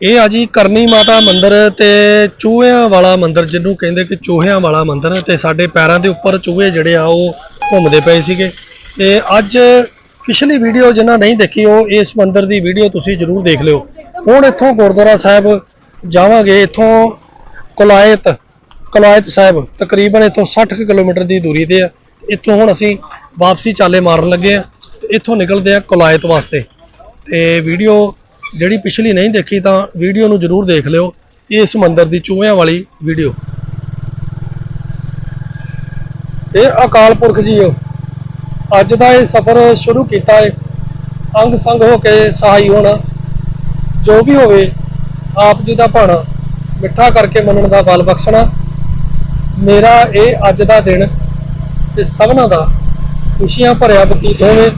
ਇਹ ਆ ਜੀ ਕਰਨੀ ਮਾਤਾ ਮੰਦਿਰ ਤੇ ਚੂਹਿਆਂ ਵਾਲਾ ਮੰਦਿਰ, ਜਿਹਨੂੰ ਕਹਿੰਦੇ ਕਿ ਚੂਹਿਆਂ ਵਾਲਾ ਮੰਦਿਰ ਤੇ ਸਾਡੇ ਪੈਰਾਂ ਦੇ ਉੱਪਰ ਚੂਹੇ ਜਿਹੜੇ ਆ, ਉਹ ਘੁੰਮਦੇ ਪਏ ਸੀਗੇ। ਤੇ ਅੱਜ ਪਿਛਲੀ ਵੀਡੀਓ ਜਿਨ੍ਹਾਂ ਨਹੀਂ ਦੇਖੀ, ਉਹ ਇਸ ਮੰਦਿਰ ਦੀ ਵੀਡੀਓ ਤੁਸੀਂ ਜਰੂਰ ਦੇਖ ਲਿਓ। ਹੁਣ ਇੱਥੋਂ ਗੁਰਦੁਆਰਾ ਸਾਹਿਬ ਜਾਵਾਂਗੇ, ਇੱਥੋਂ ਕੁਲਾਇਤ ਕੁਲਾਇਤ ਸਾਹਿਬ, ਤਕਰੀਬਨ ਇੱਥੋਂ 60 ਕੁ ਕਿਲੋਮੀਟਰ ਦੀ ਦੂਰੀ ਤੇ ਆ। ਇੱਥੋਂ ਹੁਣ ਅਸੀਂ ਵਾਪਸੀ ਚਾਲੇ ਮਾਰਨ ਲੱਗੇ ਆ, ਤੇ ਇੱਥੋਂ ਨਿਕਲਦੇ ਆ ਕੁਲਾਇਤ ਵਾਸਤੇ। ਤੇ ਵੀਡੀਓ ਜਿਹੜੀ ਪਿਛਲੀ ਨਹੀਂ ਦੇਖੀ ਤਾਂ ਵੀਡੀਓ ਨੂੰ ਜਰੂਰ ਦੇਖ ਲਿਓ। ਇਸ ਮੰਦਿਰ ਦੀ ਚੂਹਿਆਂ ਵਾਲੀ ਵੀਡੀਓ। ਇਹ ਅਕਾਲ ਪੁਰਖ ਜੀ ਓ ਅੱਜ ਦਾ ਇਹ ਸਫ਼ਰ ਸ਼ੁਰੂ ਕੀਤਾ ਹੈ ਅੰਗ ਸੰਗ ਹੋ ਕੇ ਸਹਾਈ ਹੋਣਾ, ਜੋ ਵੀ ਹੋਵੇ, ਆਪ ਜੀ ਦਾ ਭਾਣਾ, ਮਿੱਠਾ ਕਰਕੇ ਮੰਨਣ ਦਾ ਬਲ ਬਖਸ਼ਣਾ। ਮੇਰਾ ਇਹ ਅੱਜ ਦਾ ਦਿਨ ਤੇ ਸਭਨਾਂ ਦਾ ਖੁਸ਼ੀਆਂ ਭਰਿਆ ਬਤੀਤ ਹੋਵੇ।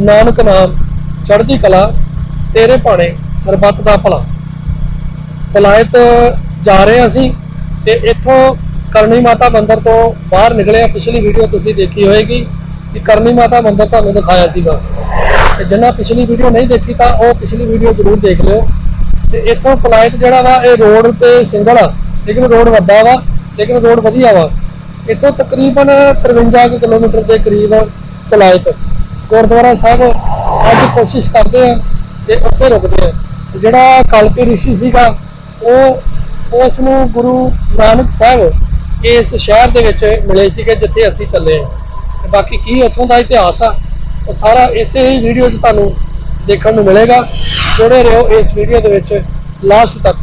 ਨਾਨਕ ਨਾਮ ਚੜ੍ਹਦੀ ਕਲਾ ਤੇਰੇ ਭਾਣੇ ਸਰਬੱਤ ਦਾ ਭਲਾ। ਕਲਾਇਤ ਜਾ ਰਹੇ ਹਾਂ ਅਸੀਂ ਤੇ ਇੱਥੋਂ ਕਰਨੀ ਮਾਤਾ ਮੰਦਿਰ ਤੋਂ ਬਾਹਰ ਨਿਕਲੇ ਆ ਪਿਛਲੀ ਵੀਡੀਓ ਤੁਸੀਂ ਦੇਖੀ ਹੋਏਗੀ ਕਿ ਕਰਨੀ ਮਾਤਾ ਮੰਦਿਰ ਤੁਹਾਨੂੰ ਦਿਖਾਇਆ ਸੀਗਾ। ਤੇ ਜਿੰਨਾ ਪਿਛਲੀ ਵੀਡੀਓ ਨਹੀਂ ਦੇਖੀ ਤਾਂ ਉਹ ਪਿਛਲੀ ਵੀਡੀਓ ਜ਼ਰੂਰ ਦੇਖ ਲਿਓ। ਤੇ ਇੱਥੋਂ ਕਲਾਇਤ ਜਿਹੜਾ ਵਾ, ਇਹ ਰੋਡ ਤੇ ਸਿੰਗਲ ਆ। ਲੇਕਿਨ ਰੋਡ ਵੱਡਾ ਵਾ, ਲੇਕਿਨ ਰੋਡ ਵਧੀਆ ਵਾ। ਇੱਥੋਂ ਤਕਰੀਬਨ 53 ਕੁ ਕਿਲੋਮੀਟਰ ਦੇ ਕਰੀਬ ਕਲਾਇਤ ਗੁਰਦੁਆਰਾ ਸਾਹਿਬ, ਅੱਜ ਕੋਸ਼ਿਸ਼ ਕਰਦੇ ਆ ਤੇ ਉੱਥੇ ਰੁਕਦੇ ਆ। ਜਿਹੜਾ ਕਲਪੀ ਰਿਸ਼ੀ ਸੀਗਾ, ਉਹ ਉਸ ਨੂੰ ਗੁਰੂ ਨਾਨਕ ਸਾਹਿਬ ਇਸ ਸ਼ਹਿਰ ਦੇ ਵਿੱਚ ਮਿਲੇ ਸੀਗੇ, ਜਿੱਥੇ ਅਸੀਂ ਚੱਲੇ ਆ। ਤੇ ਬਾਕੀ ਕੀ ਉੱਥੋਂ ਦਾ ਇਤਿਹਾਸ ਆ, ਉਹ ਸਾਰਾ ਇਸੇ ਹੀ ਵੀਡੀਓ 'ਚ ਤੁਹਾਨੂੰ ਦੇਖਣ ਨੂੰ ਮਿਲੇਗਾ। ਜੁੜੇ ਰਹੋ ਇਸ ਵੀਡੀਓ ਦੇ ਵਿੱਚ ਲਾਸਟ ਤੱਕ।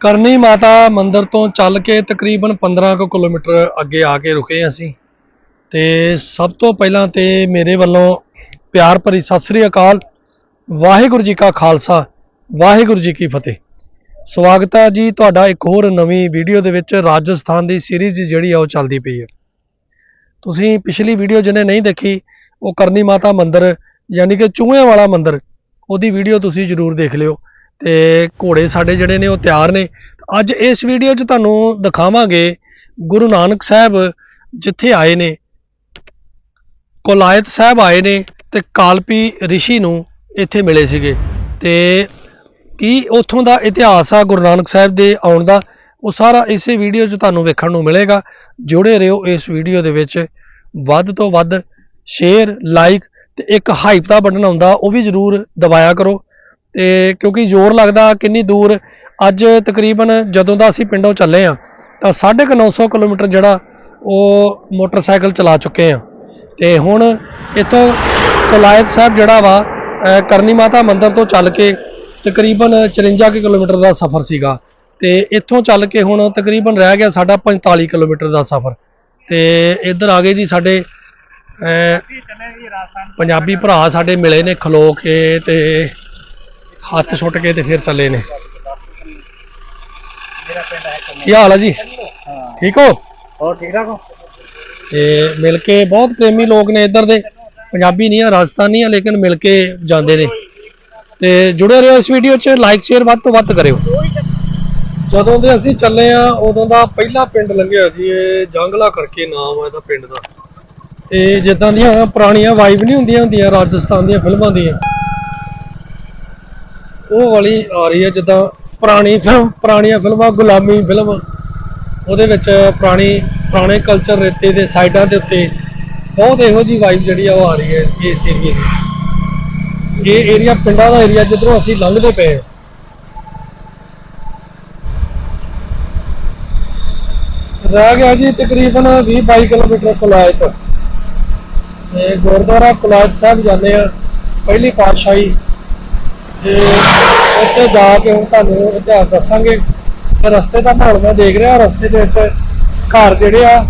ਕਰਨੀ ਮਾਤਾ ਮੰਦਿਰ ਤੋਂ ਚੱਲ ਕੇ ਤਕਰੀਬਨ 15 ਕੁ ਕਿਲੋਮੀਟਰ ਅੱਗੇ ਆ ਕੇ ਰੁਕੇ ਅਸੀਂ। ਤੇ ਸਭ ਤੋਂ ਪਹਿਲਾਂ ਤੇ ਮੇਰੇ ਵੱਲੋਂ ਪਿਆਰ ਭਰੀ ਸਤਿ ਸ੍ਰੀ ਅਕਾਲ, ਵਾਹਿਗੁਰੂ ਜੀ ਕਾ ਖਾਲਸਾ, ਵਾਹਿਗੁਰੂ ਜੀ ਕੀ ਫਤਿਹ। ਸਵਾਗਤ ਹੈ ਜੀ ਤੁਹਾਡਾ ਇੱਕ ਹੋਰ ਨਵੀਂ ਵੀਡੀਓ ਦੇ ਵਿੱਚ ਰਾਜਸਥਾਨ ਦੀ ਸੀਰੀਜ਼ ਜਿਹੜੀ ਆ ਉਹ ਚੱਲਦੀ ਪਈ ਹੈ। ਤੁਸੀਂ ਪਿਛਲੀ ਵੀਡੀਓ ਜਿਹਨੇ ਨਹੀਂ ਦੇਖੀ, ਉਹ ਕਰਨੀ ਮਾਤਾ ਮੰਦਿਰ, ਯਾਨੀ ਕਿ ਚੂਹਿਆਂ ਵਾਲਾ ਮੰਦਿਰ, ਉਹਦੀ ਵੀਡੀਓ ਤੁਸੀਂ ਜ਼ਰੂਰ ਦੇਖ ਲਿਓ। ਤੇ ਘੋੜੇ ਸਾਡੇ ਜਿਹੜੇ ਨੇ ਉਹ ਤਿਆਰ ਨੇ। ਅੱਜ ਇਸ ਵੀਡੀਓ 'ਚ ਤੁਹਾਨੂੰ ਦਿਖਾਵਾਂਗੇ ਗੁਰੂ ਨਾਨਕ ਸਾਹਿਬ ਜਿੱਥੇ ਆਏ ਨੇ। ਕੋਲਾਇਤ ਸਾਹਿਬ ਆਏ ਨੇ ਤੇ ਕਾਲਪੀ ਰਿਸ਼ੀ ਨੂੰ ਇੱਥੇ ਮਿਲੇ ਸੀਗੇ। ਤੇ ਕੀ ਉੱਥੋਂ ਦਾ ਇਤਿਹਾਸ ਆ ਗੁਰੂ ਨਾਨਕ ਸਾਹਿਬ ਦੇ ਆਉਣ ਦਾ, ਉਹ ਸਾਰਾ ਇਸੇ ਵੀਡੀਓ 'ਚ ਤੁਹਾਨੂੰ ਵੇਖਣ ਨੂੰ ਮਿਲੇਗਾ। ਜੁੜੇ ਰਹੋ ਇਸ ਵੀਡੀਓ ਦੇ ਵਿੱਚ। ਵੱਧ ਤੋਂ ਵੱਧ ਸ਼ੇਅਰ ਲਾਈਕ ਤੇ ਇੱਕ ਹਾਈਪ ਦਾ ਬਟਨ ਆਉਂਦਾ, ਉਹ ਵੀ ਜ਼ਰੂਰ ਦਬਾਇਆ ਕਰੋ। ਤੇ ਕਿਉਂਕਿ ਜ਼ੋਰ ਲੱਗਦਾ ਕਿੰਨੀ ਦੂਰ, ਅੱਜ ਤਕਰੀਬਨ ਜਦੋਂ ਦਾ ਅਸੀਂ ਪਿੰਡੋਂ ਚੱਲੇ ਆ ਤਾਂ 950 ਕਿਲੋਮੀਟਰ ਜਿਹੜਾ ਉਹ ਮੋਟਰਸਾਈਕਲ ਚਲਾ ਚੁੱਕੇ ਆ ਤੇ ਹੁਣ ਇੱਥੋਂ ਕੁਲਾਇਤ ਸਾਹਿਬ ਜਿਹੜਾ ਵਾ ਕਰਨੀ ਮਾਤਾ ਮੰਦਿਰ ਤੋਂ ਚੱਲ ਕੇ ਤਕਰੀਬਨ 54 ਕੁ ਕਿਲੋਮੀਟਰ ਦਾ ਸਫ਼ਰ ਸੀਗਾ। ਤੇ ਇੱਥੋਂ ਚੱਲ ਕੇ ਹੁਣ ਤਕਰੀਬਨ ਰਹਿ ਗਿਆ ਸਾਡਾ 45 ਕਿਲੋਮੀਟਰ ਦਾ ਸਫ਼ਰ। ਤੇ ਇੱਧਰ ਆ ਗਏ ਜੀ ਸਾਡੇ ਪੰਜਾਬੀ ਭਰਾ ਸਾਡੇ ਮਿਲੇ ਨੇ ਖਲੋ ਕੇ ਤੇ ਹੱਥ ਛੁੱਟ ਕੇ ਤੇ ਫਿਰ ਚੱਲੇ ਨੇ। ਕੀ ਹਾਲ ਹੈ ਜੀ? ਠੀਕ ਹੋ? ਹੋਰ ਠੀਕ ਠਾਕ ਹੋ? ਤੇ ਮਿਲ ਕੇ ਬਹੁਤ ਪ੍ਰੇਮੀ ਲੋਕ ਨੇ ਇੱਧਰ ਦੇ। ਪੰਜਾਬੀ ਨਹੀਂ ਆ ਰਾਜਸਥਾਨੀ ਆ ਲੇਕਿਨ ਮਿਲ ਕੇ ਜਾਂਦੇ ਨੇ। ਤੇ ਜੁੜੇ ਰਹੋ ਇਸ ਵੀਡੀਓ 'ਚ ਲਾਈਕ ਸ਼ੇਅਰ ਵੱਧ ਤੋਂ ਵੱਧ ਕਰਿਓ। ਜਦੋਂ ਦੇ ਅਸੀਂ ਚੱਲੇ ਆ ਉਦੋਂ ਦਾ ਪਹਿਲਾ ਪਿੰਡ ਲੰਘਿਆ ਜੀ ਇਹ ਜੰਗਲਾ ਕਰਕੇ ਨਾਮ ਆ ਇਹਦਾ ਪਿੰਡ ਦਾ। ਤੇ ਜਿੱਦਾਂ ਦੀਆਂ ਪੁਰਾਣੀਆਂ ਵਾਈਬ ਨਹੀਂ ਹੁੰਦੀਆਂ ਹੁੰਦੀਆਂ ਰਾਜਸਥਾਨ ਦੀਆਂ ਫਿਲਮਾਂ ਦੀਆਂ। ਉਹ ਵਾਲੀ ਆ ਰਹੀ ਹੈ ਜਿੱਦਾਂ ਪੁਰਾਣੀ ਫਿਲਮ ਪੁਰਾਣੀਆਂ ਫਿਲਮਾਂ, ਗੁਲਾਮੀ ਫਿਲਮ ਉਹਦੇ ਵਿੱਚ ਪੁਰਾਣੀ, ਪੁਰਾਣੇ ਕਲਚਰ ਰੇਤੇ ਦੇ ਸਾਈਡਾਂ ਦੇ ਉੱਤੇ ਬਹੁਤ ਇਹੋ ਜੀ ਵਾਈਬ ਜਿਹੜੀ ਆ ਉਹ ਆ ਰਹੀ ਹੈ ਇਸ ਏਰੀਏ ਦੀ। ਇਹ ਏਰੀਆ ਪਿੰਡਾਂ ਦਾ ਏਰੀਆ ਜਿੱਧਰੋਂ ਅਸੀਂ ਲੰਘਦੇ ਪਏ ਹਾਂ। ਰਹਿ ਗਿਆ ਜੀ ਤਕਰੀਬਨ 20 22 ਕਿਲੋਮੀਟਰ ਕੁਲਾਇਤ ਤੇ ਗੁਰਦੁਆਰਾ ਕੁਲਾਇਤ ਸਾਹਿਬ ਜਾਂਦੇ ਆ ਪਹਿਲੀ ਪਾਤਸ਼ਾਹੀ ਤੇ ਉੱਥੇ ਜਾ ਕੇ ਹੁਣ ਤੁਹਾਨੂੰ ਇਤਿਹਾਸ ਦੱਸਾਂਗੇ, ਤੇ ਰਸਤੇ ਦਾ ਮਾਹੌਲ ਮੈਂ ਦੇਖ ਰਿਹਾ, ਰਸਤੇ ਦੇ ਵਿੱਚ ਘਰ ਜਿਹੜੇ ਆ,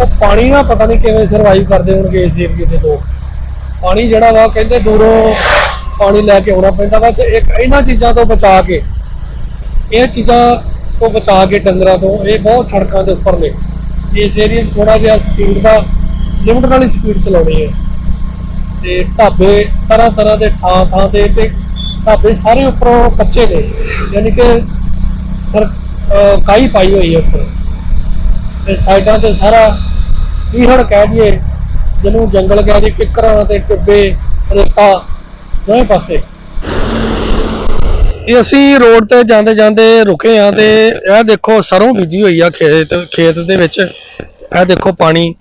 ਉਹ ਪਾਣੀ ਨਾਲ ਪਤਾ ਨਹੀਂ ਕਿਵੇਂ ਸਰਵਾਈਵ ਕਰਦੇ ਹੋਣਗੇ ਇਸ ਏਰੀਏ ਦੇ ਲੋਕ। ਪਾਣੀ ਜਿਹੜਾ ਵਾ ਕਹਿੰਦੇ ਦੂਰੋਂ ਪਾਣੀ ਲੈ ਕੇ ਆਉਣਾ ਪੈਂਦਾ ਵਾ ਤੇ ਇੱਕ ਇਹਨਾਂ ਚੀਜ਼ਾਂ ਤੋਂ ਬਚਾ ਕੇ, ਇਹ ਚੀਜ਼ਾਂ ਤੋਂ ਬਚਾ ਕੇ ਡੰਗਰਾਂ ਤੋਂ, ਇਹ ਬਹੁਤ ਸੜਕਾਂ ਦੇ ਉੱਪਰ ਨੇ। ਇਸ ਏਰੀਏ 'ਚ ਥੋੜਾ ਜਿਹਾ ਸਪੀਡ ਦਾ ਲਿਮਟ ਨਾਲ ਹੀ ਸਪੀਡ ਚਲਾਉਣੀ ਹੈ। ਤੇ ਢਾਬੇ ਤਰ੍ਹਾਂ ਤਰ੍ਹਾਂ ਦੇ ਥਾਂ ਥਾਂ ਤੇ ਤੇ ਢਾਬੇ ਸਾਰੇ ਉੱਪਰੋਂ ਕੱਚੇ ਨੇ, ਯਾਨੀ ਕਿ ਸਰ ਕਾਈ ਪਾਈ ਹੋਈ ਹੈ ਉੱਪਰ। ਤੇ ਸਾਈਡਾਂ ਤੇ ਸਾਰਾ ਕੀ ਕਹਿ ਦਈਏ, ਜਿਹਨੂੰ ਜੰਗਲ ਕਹਿ ਦਈਏ, ਕਿੱਕਰਾਂ ਤੇ ਟਿੱਬੇ, ਰੇਤਾ, ਦੋਵੇਂ ਪਾਸੇ। ਇਹ ਅਸੀਂ ਰੋਡ ਤੇ ਜਾਂਦੇ ਜਾਂਦੇ ਰੁਕੇ ਆ ਤੇ ਇਹ ਦੇਖੋ ਸਰੋਂ ਬੀਜੀ ਹੋਈ ਆ ਖੇਤ ਖੇਤ ਦੇ ਵਿੱਚ। ਇਹ ਦੇਖੋ ਪਾਣੀ,